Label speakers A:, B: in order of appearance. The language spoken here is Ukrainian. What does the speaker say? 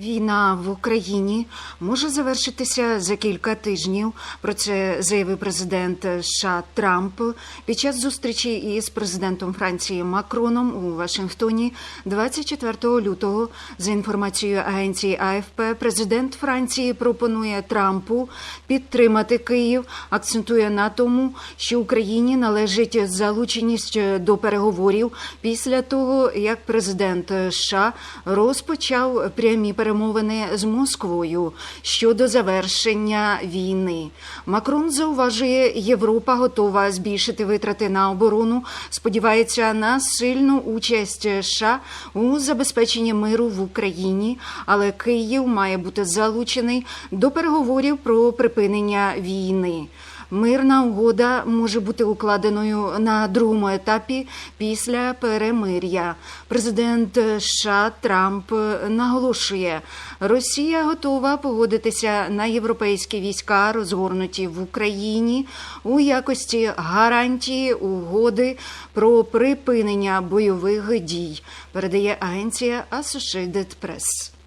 A: Війна в Україні може завершитися за кілька тижнів. Про це заявив президент США Трамп під час зустрічі із президентом Франції Макроном у Вашингтоні 24 лютого. За інформацією агенції АФП, президент Франції пропонує Трампу підтримати Київ, акцентує на тому, що Україні належить залученість до переговорів після того, як президент США розпочав прямі перемовини з Москвою щодо завершення війни. Макрон зауважує, Європа готова збільшити витрати на оборону. Сподівається на сильну участь США у забезпеченні миру в Україні, але Київ має бути залучений до переговорів про припинення війни. Мирна угода може бути укладеною на другому етапі після перемир'я. Президент США Трамп наголошує, Росія готова погодитися на європейські війська, розгорнуті в Україні у якості гарантії угоди про припинення бойових дій. Передає агенція Associated Press.